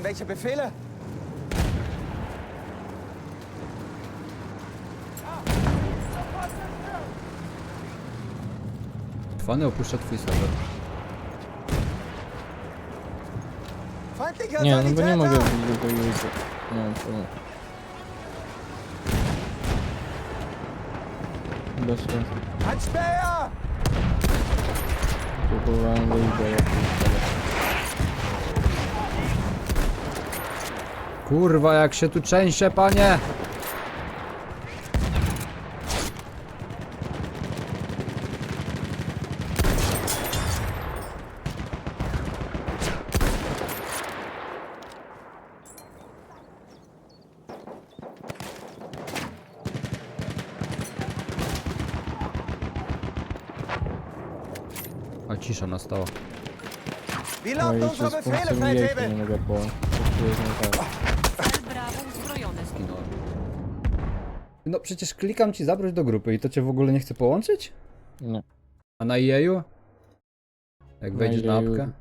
Irgendwelche Befehle? Fany opuszcza twój serwer. Nie, no bo nie mogę wbić do tego. Nie wiem czemu. Bez sensu. Ein Späher! Próbowałem wyjść do jakiegoś Kurwa, jak się tu trzęsie, panie! A cisza nastała. Wie No i unsere się z Befehle, funkcją jej nie Feldwebel? mogę nie No przecież klikam ci zabrać do grupy i to cię w ogóle nie chce połączyć? Nie. A na EA-u? Jak wejdziesz na EA-u. apkę?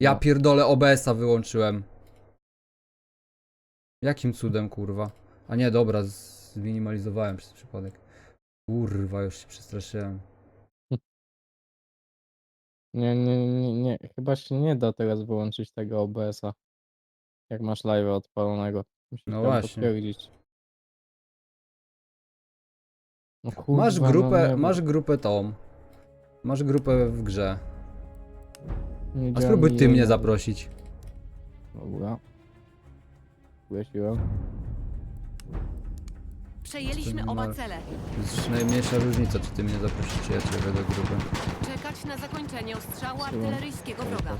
Ja No. pierdolę OBS-a wyłączyłem. Jakim cudem, kurwa? A nie, dobra, z- zminimalizowałem przez przypadek. Kurwa, już się przestraszyłem. nie, nie, nie, nie. Chyba się nie da teraz wyłączyć tego OBS-a. Jak masz live odpalonego. Musisz No tam właśnie. potwierdzić. No kurwa, Masz no grupę, nie, masz grupę tą. Masz grupę w grze. nie A spróbuj ty mnie na- zaprosić. Dobra. Zgłosiłem. Przejęliśmy oba cele. To jest najmniejsza różnica, czy ty mnie zaprosisz, czy ja ciebie do grupy. Czekać na zakończenie ostrzału artyleryjskiego wroga.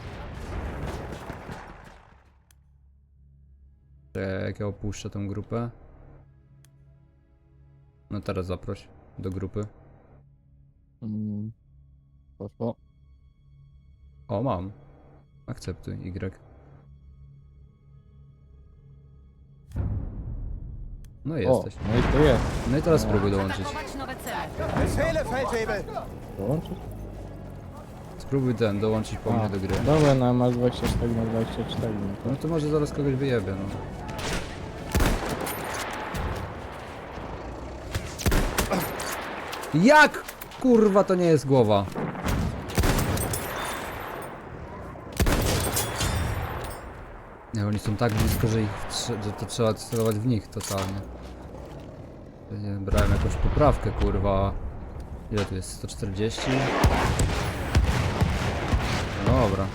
Jak ja opuszczę tą grupę. No teraz zaproś do grupy. Mm. Poszło. O, mam. Akceptuj Y. No i O, jesteś. no i to jest. No i teraz spróbuj dołączyć. Atakować nowe cele. Befehle, Feldwebel! Dołączyć? Spróbuj ten, dołączyć po mnie do gry. Dobra, no masz 24 na 24. No to... No to może zaraz kogoś wyjebie, no. Jak? Kurwa, to nie jest głowa. Nie, oni są tak blisko, że, ich, że to trzeba celować w nich totalnie. Nie, brałem jakąś poprawkę, kurwa. Ile tu jest? 140? No Dobra.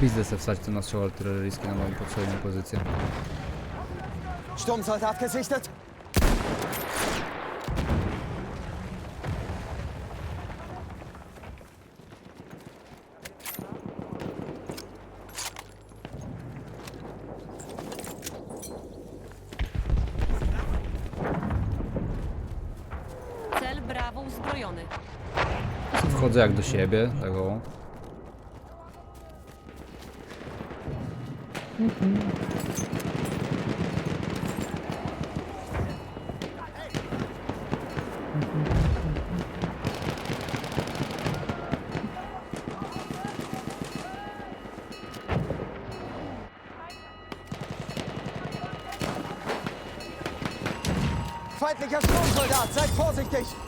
Pizdę se wstać ten ostrzał artyleryjski na moją poprzednią pozycję. Sturmsoldat gesichtet! Cel brawo uzbrojony. Wchodzę jak do siebie, tego. Feindlicher Sturmsoldat, seid vorsichtig!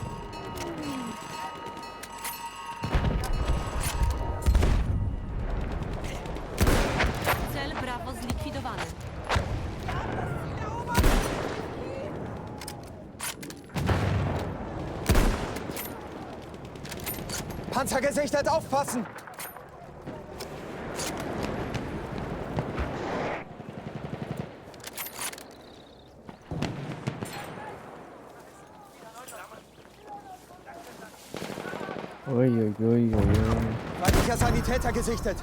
Panzer gesichtet, aufpassen! Oj, oj, oj, oj, oj. Feindlicher Sanitäter gesichtet!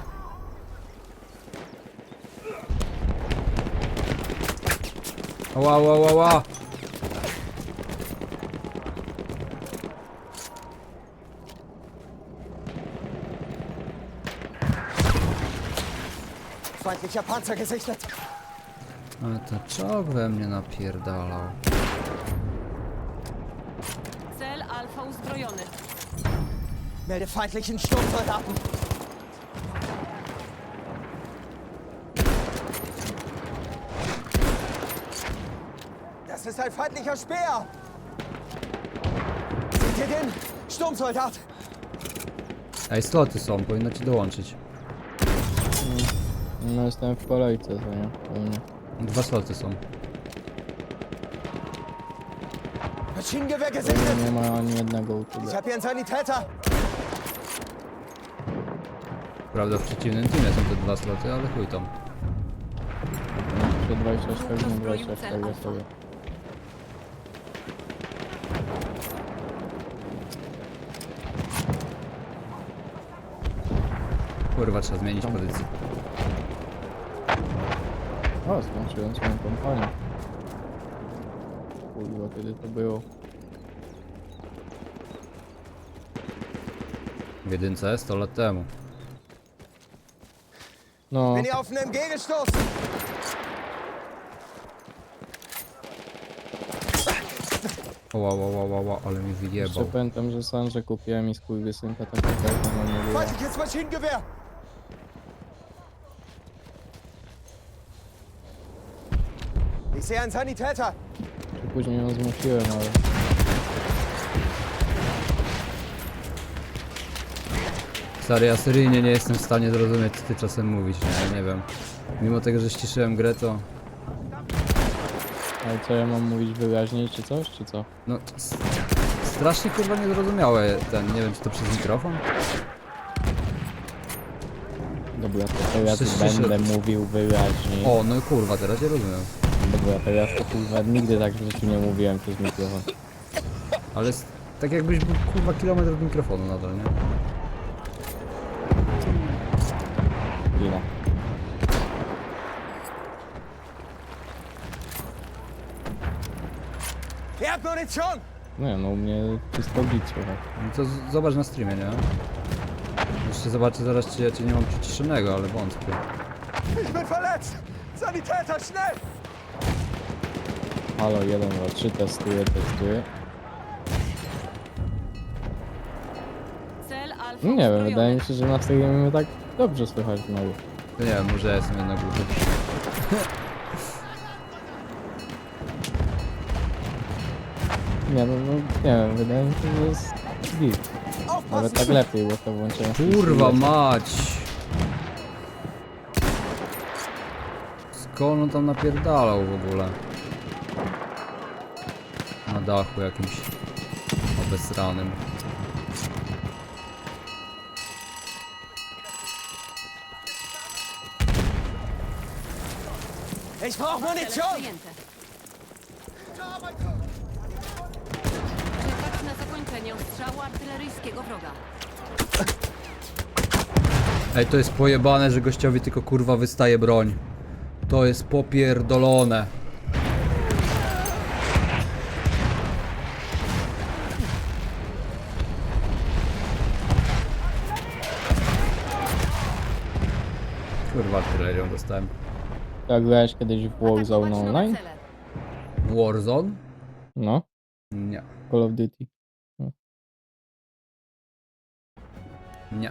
Ała, ała, ała, ała. Feindlicher Panzer gesichtet! Ale to czołg we mnie napierdalał. Cel Alfa uzbrojony. Melde feindlichen Sturmsoldaten. Das ist ein feindlicher Speer. Seht ihr den? Sturmsoldat. Ej, sloty są, powinno ci dołączyć. No jestem w kolejce, to nie? U mnie. Dwa sloty są. Maschinengewehr U mnie gesichtet. nie ma ani jednego u Ich ciebie. habe hier einen Sanitäter. Prawda, w przeciwnym teamie są te dwa sloty, ale chuj tam. Przy 24, nie Uzbroił 24 cel Alfa. sobie. Kurwa, trzeba zmienić pozycję. O, skończyłem swoją kompanię. Kurwa, kiedy to było? W jedynce 100 lat temu. No, Bin ihr auf einen MG Ła, ła, ła, ła, ła, ale mi jeszcze wyjebał. pamiętam, że sam, że kupiłem i skurwysynka taką telefon nie było. Maschinengewehr. Ich sehe einen Sanitäter. Później ją zmusiłem, ale... Stary, ja seryjnie nie jestem w stanie zrozumieć, co ty czasem mówisz, nie, nie wiem. Mimo tego, że ściszyłem grę, to... Ale co ja mam mówić wyraźniej, czy coś, czy co? No, s- strasznie kurwa niezrozumiałe ten, nie wiem, czy to przez mikrofon? Dobra, to teraz Przecież- będę mówił wyraźniej. O, no kurwa, teraz ja rozumiem. Dobra, teraz to kurwa nigdy tak w życiu nie mówiłem przez mikrofon. Ale s- tak jakbyś był kurwa kilometr od mikrofonu nadal, nie? Ile? Ihr habt Munition. No, no u mnie wszystko git słuchaj. No to z- zobacz na streamie, nie? Jeszcze zobaczę zaraz, czy ja cię nie mam przyciszonego, ale wątpię. Ich bin verletzt. Sanitäter, schnell. Halo, 1, 2, 3, testuję, testuję. Cel Alfa No nie wiem, uzbrojony. wydaje mi się, że na streamie mnie tak dobrze słychać znowu. Nie wiem, może ja jestem jednak głupi. Nie no, no nie wiem, wydaje mi się, że jest git. Nawet tak lepiej, bo to włączyłem Kurwa mać! Skąd on tam napierdalał w ogóle? Dachu jakimś obesranym. Ich brauche Cele Munition. Czekać na zakończenie ostrzału artyleryjskiego wroga. Ej, to jest pojebane, że gościowi tylko kurwa wystaje broń. To jest popierdolone. Kurwa, artylerią dostałem. Jak grałeś kiedyś w Warzone Atakować nowe Online? cele. Warzone? No, Nie. Call of Duty. Nie.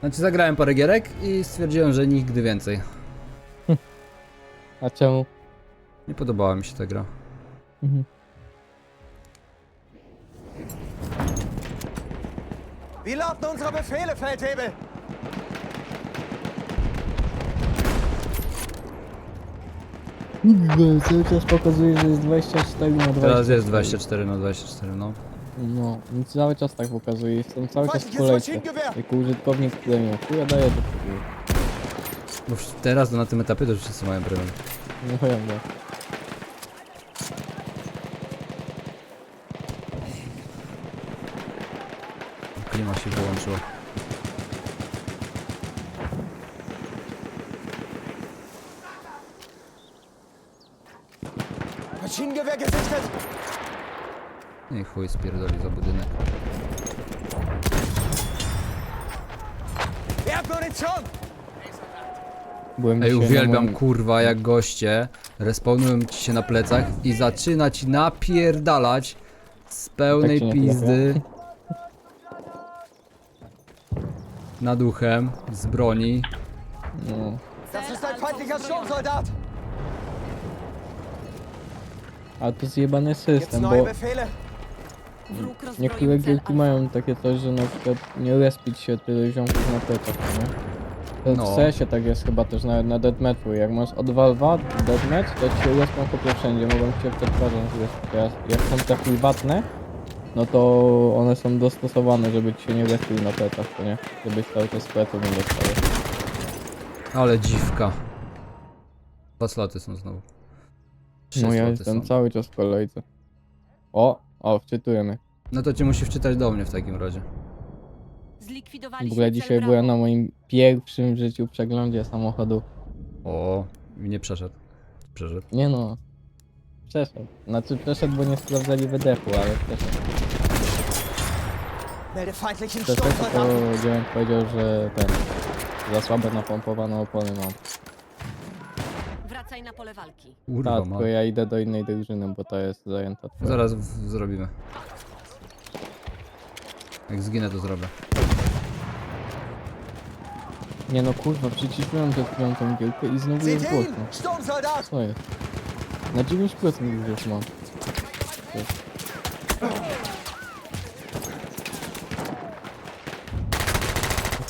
Znaczy zagrałem parę gierek i stwierdziłem, że nigdy więcej. A czemu? Nie podobała mi się ta gra. Mhm. Wir lauten unsere Befehle, Feldhebel. Cały czas pokazuje, że jest 24 na 24. Teraz jest 24 na 24, no. No, i cały czas tak pokazuje, jestem cały czas w kolejce. Jako użytkownik premium. Chuja daje do przodu. Bo już teraz na tym etapie to już wszyscy mają premium. No prawda. Klima się wyłączyła. Maschinengewehr gesichtet. I chuj spierdoli za budynek. Byłem Ej, dzisiaj na uwielbiam moim- kurwa jak goście respawnują ci się na plecach i zaczyna ci napierdalać z pełnej Tak nie pizdy nad uchem, z broni. No. Das Cel ist ein Alpha feindlicher uzbrojony. Sturmsoldat! A to zjebany system, bo niektóre gierki mają takie coś, że na przykład nie respić się tyle ziomków na plecach, nie? To No. w CS-ie tak jest chyba też nawet na deathmatchu. Jak masz od Valve'a deathmatch, to ci się respią kopie wszędzie, mogą cię w te Jak są te prywatne, no to one są dostosowane, żeby ci się nie respił na plecach, to nie? Żebyś cały czas pleców nie dostał. Ale dziwka. Dwa sloty są znowu. Trzy No ja jestem są. cały czas w kolejce. O, o, wczytujemy. No to cię musi wczytać do mnie w takim razie. W ogóle cel dzisiaj Bravo. byłem na moim pierwszym w życiu przeglądzie samochodu. O, i nie przeszedł. Przeszedł. Nie no. Przeszedł. Znaczy przeszedł, bo nie sprawdzali wydechu, ale przeszedł. Melde feindlichen Przeszedł, to! Dziewięć powiedział, że ten... Za słabe napompowane opony mam. Wracaj na pole walki. Tak, ma. tylko ja idę do innej drużyny, bo ta jest zajęta. Zaraz w- zrobimy. Jak zginę, to zrobię. Nie no kurwa, przyciszyłem przed chwilą tą gierkę i znowu jest Seht głośno. ihn? Sturmsoldat! Co jest? Na 9% już mam.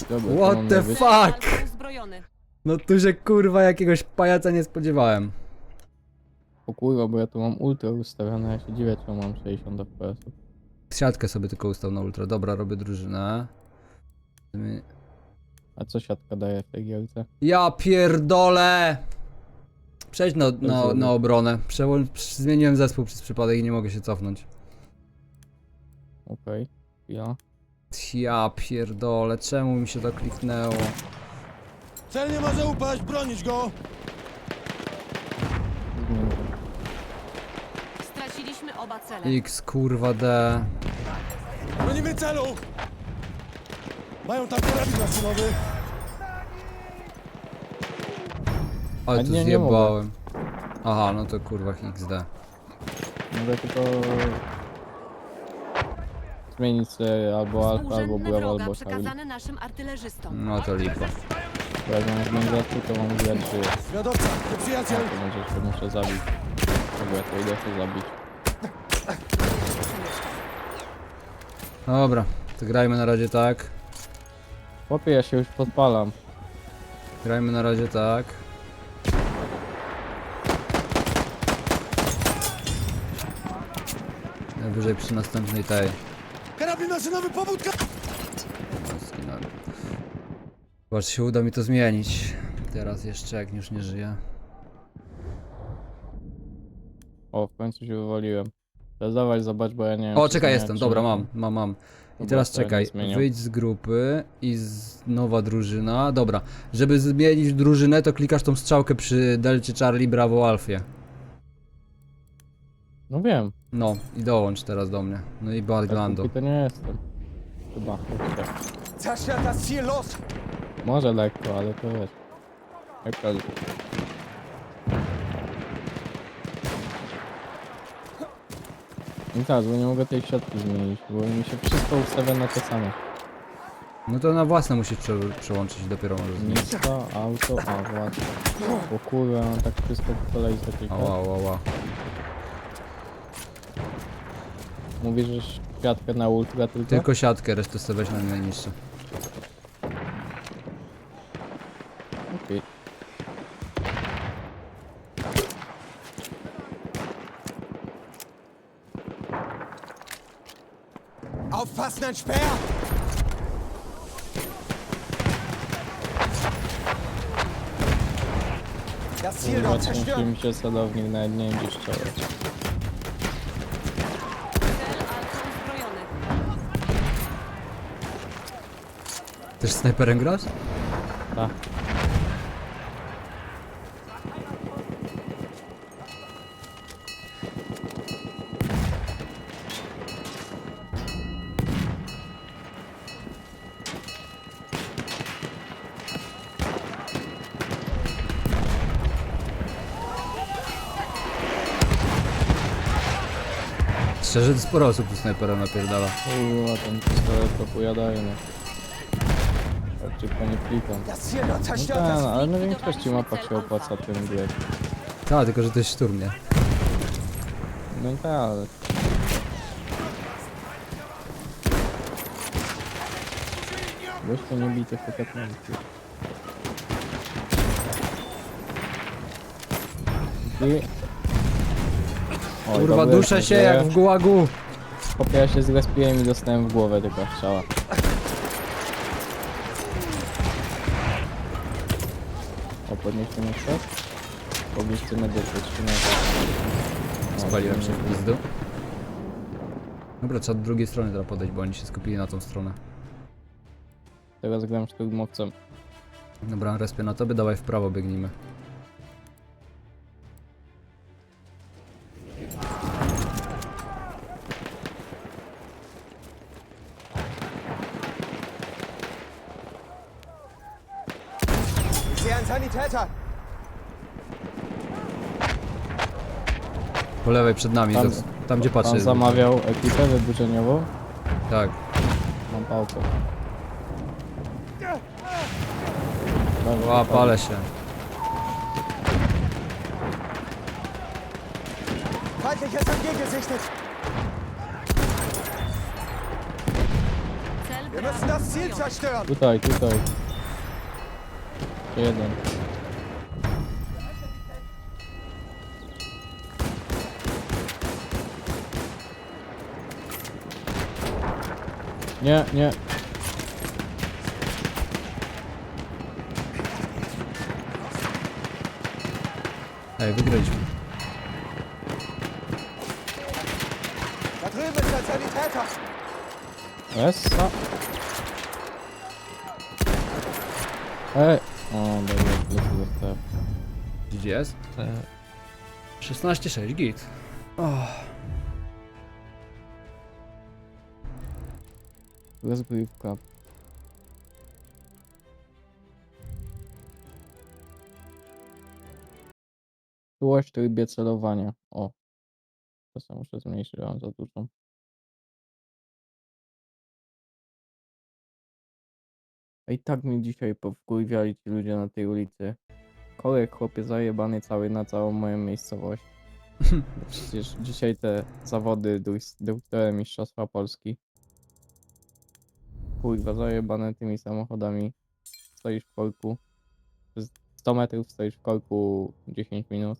Dobra, to What mam the Fuck! Uzbrojony. No tu się kurwa jakiegoś pajaca nie spodziewałem. O kurwa, bo ja tu mam ultra ustawione, ja się dziwię, czemu mam 60 fps. Siatkę sobie tylko ustał na ultra. Dobra, robię drużynę. A co siatka daje w tej gierce? Ja pierdolę! Przejdź na, na, na obronę. Przełą... Zmieniłem zespół przez przypadek i nie mogę się cofnąć. Okej, ja. Ja pierdolę, czemu mi się to kliknęło? Cel nie może upaść, bronić go! Straciliśmy oba cele. X kurwa D. Bronimy celu! Mają tam karabin maszynowy. Ale A tu nie, nie mogę. zjebałem. Aha, no to kurwa XD. Mogę tylko... Zmienić sobie albo alfa, albo Współrzędny wroga albo Charlie. przekazany naszym artylerzystom. No to lipa. Jak mam zespół, to mam grać żyje. Zwiadowca, to przyjaciel! To będzie, że muszę zabić. Dobra, to idę się zabić. Dobra, to grajmy na razie tak. Chłopie, ja się już podpalam. Grajmy na razie tak. Najwyżej przy następnej tej. Karabin maszynowy, pobudka! Zobacz, się uda mi to zmienić. Teraz jeszcze, jak już nie żyję. O, w końcu się wywaliłem. Teraz dawaj, zobacz, bo ja nie wiem. O, czy czekaj, zmieniać, jestem, czy dobra, mam, mam, mam. I Dobra, teraz to ja nie czekaj, zmieniam. wyjdź z grupy i z nowa drużyna. Dobra, żeby zmienić drużynę, to klikasz tą strzałkę przy Delcie Charlie Bravo Alfie. No wiem. No, i dołącz teraz do mnie. No i Tak Badlando. głupi to nie jestem. Chyba, jeszcze. Zerstört das Ziel los! Może lekko, ale to wiesz. Jak to... I tak, bo nie mogę tej siatki zmienić, bo mi się wszystko ustawia na to samo. No to na własne musisz prze przełączyć i dopiero możesz zmienić. Niska, auto, a właśnie. O kurwa, mam tak wszystko po kolei zaklikać. Ała, ała, ała. Mówisz, że światkę na ultra tylko? Tylko siatkę, resztę sobie weź na najniższe. Okej. Ein Speer! Das Ziel dort zerstören! mi się sadownik, nawet nie wiem gdzie strzelać. Cel Alfa uzbrojony. Też snajperem grasz? Tak. Szczerze, to sporo osób tu snajperem napierdala. Kurwa, ten pistolet to pojadajny. Tak szybko nie klikam. Das Ziel dort No tak, no, ale na większości mapach się opłaca tym grać. Tak, tylko że to jest szturm, nie? No tak, ale... To nie bij tych pokatników. I... Oj, Kurwa, dobry, duszę się jak w gułagu! Chłopie, ja się zrespiłem i dostałem w głowę tylko strzała. O, podnieście mnie ktoś? Pobieżcie medycy, 13. No, Spaliłem się w pizdu. Dobra, trzeba do drugiej strony teraz podejść, bo oni się skupili na tą stronę. Teraz gram szturmowcem. Dobra, respię na tobie, dawaj w prawo biegnijmy. Lewej przed nami, to, tam gdzie Pan patrzę. zamawiał ekipę wyburzeniową? Tak. Mam pałkę. Dobra, Ła, palę się. Feindliches MG gesichtet. Cel Wir Bravo müssen das Ziel uzbrojony. zerstören. Tutaj, tutaj. Jeden. Nie, nie. Ej, wygraliśmy. Da drüben ist ein Sanitäter. Essa. Ej. O, dobra, plecy dostałem. GGS? 16-6, git. Rozgrywka. Czułość w trybie celowania. O. To sobie muszę zmniejszyć, mam za dużą. A i tak mnie dzisiaj powkurwiali ci ludzie na tej ulicy. Korek chłopie zajebany cały na całą moją miejscowość. Bo Przecież dzisiaj te zawody doktora Mistrzostwa Polski. Kurwa, zajebane tymi samochodami. Stoisz w korku. Przez 100 metrów stoisz w korku 10 minut.